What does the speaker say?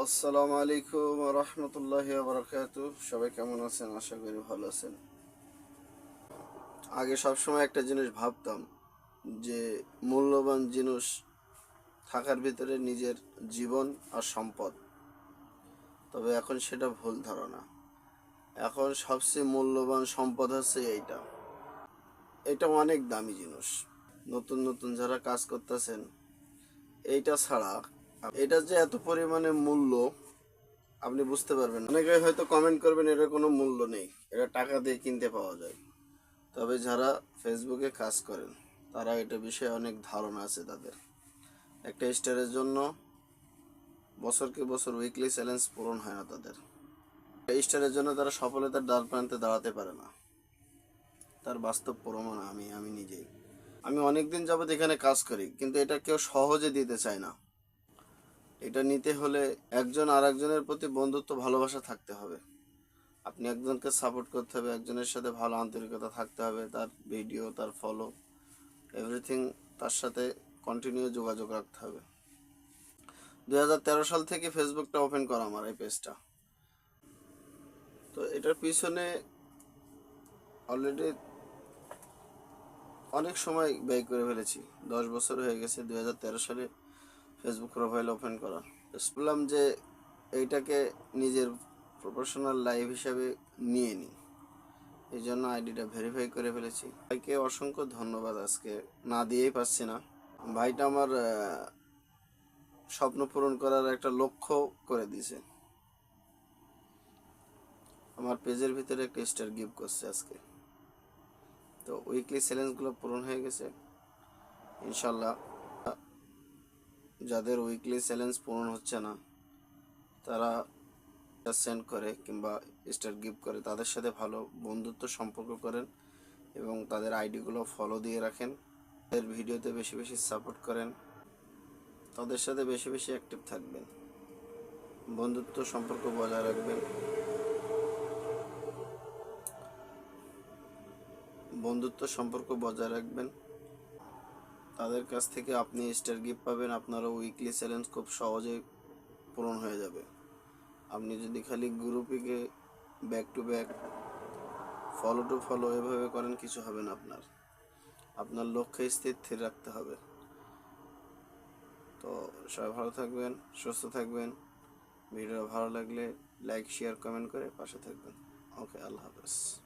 আসসালামু আলাইকুম রহমতুল্লাহ বরকাত সবাই কেমন আছেন? আশা করি ভালো আছেন। আগে সবসময় একটা জিনিস ভাবতাম যে, মূল্যবান জিনিস থাকার ভিতরে নিজের জীবন আর সম্পদ। তবে এখন সেটা ভুল ধারণা। এখন সবচেয়ে মূল্যবান সম্পদ হচ্ছে এইটা। এটা অনেক দামি জিনিস। নতুন নতুন যারা কাজ করতেছেন, এইটা ছাড়া এটা যে এত পরিমাণে মূল্য, আপনি বুঝতে পারবেন অনেকে হয়তো কমেন্ট করবেন, এটার কোনো মূল্য নেই। এটা টাকা দিয়ে কিনতে পাওয়া যায়। তবে যারা ফেসবুকে কাজ করেন, তারা এটা বিষয়ে অনেক ধারণা আছে তাদের। একটা স্টারের জন্য বছরকে বছর উইকলি চ্যালেঞ্জ পূরণ হয় না তাদের। স্টারের জন্য তারা সফলতার দ্বার প্রান্তে দাঁড়াতে পারে না। তার বাস্তব প্রমাণ আমি আমি নিজেই। আমি অনেক দিন যাবত এখানে কাজ করি, কিন্তু এটা কেউ সহজে দিতে চায় না। এটা নিতে হলে একজন আর একজনের প্রতি বন্ধুত্ব, ভালোবাসা থাকতে হবে। আপনি একজনকে সাপোর্ট করতে হবে, একজনের সাথে ভালো আন্তরিকতা থাকতে হবে, তার ভিডিও তার ফলো এভরিথিং তার সাথে কন্টিনিউ যোগাযোগ রাখতে হবে। দু হাজার তেরো সাল থেকে ফেসবুকটা ওপেন করা আমার এই পেজটা তো এটার পিছনে অলরেডি অনেক সময় ব্যয় করে ফেলেছি। দশ বছর হয়ে গেছে, দুই হাজার তেরো সালে ফেসবুক প্রোফাইল ওপেন করা বললাম যে এইটাকে নিজের প্রফেশনাল লাইভ হিসাবে নিয়ে নিই এই জন্য আইডিটা ভেরিফাই করে ফেলেছি। ভাইকে অসংখ্য ধন্যবাদ আজকে। না দিয়েই পাচ্ছি না। ভাইটা আমার স্বপ্ন পূরণ করার একটা লক্ষ্য করে দিয়েছে। আমার পেজের ভিতরে একটা স্টার গিফট করছে আজকে। তো উইকলি চ্যালেঞ্জগুলো পূরণ হয়ে গেছে। ইনশাল্লাহ যাদের উইকলি চ্যালেঞ্জ পূরণ হচ্ছে না, তারা সেন্ড করে কিংবা স্টার গিফট করে। তাদের সাথে ভালো বন্ধুত্ব সম্পর্ক করেন এবং তাদের আইডিগুলো ফলো দিয়ে রাখেন। তাদের ভিডিওতে বেশি বেশি সাপোর্ট করেন। তাদের সাথে বেশি বেশি অ্যাক্টিভ থাকবেন। বন্ধুত্ব সম্পর্ক বজায় রাখবেন। বন্ধুত্ব সম্পর্ক বজায় রাখবেন। তাদের কাছ থেকে আপনি স্টার গিফট পাবেন, আপনারও উইকলি চ্যালেঞ্জ খুব সহজেই পূরণ হয়ে যাবে। আপনি যদি খালি গ্রুপিকে back to back follow to follow এভাবে করেন, কিছু হবে না আপনার। আপনার লক্ষ্যে স্থির রাখতে হবে। তো সবাই ভালো থাকবেন, সুস্থ থাকবেন। ভিডিও ভালো লাগলে লাইক শেয়ার কমেন্ট করে পাশে থাকবেন। ওকে আল্লাহ হাফেজ।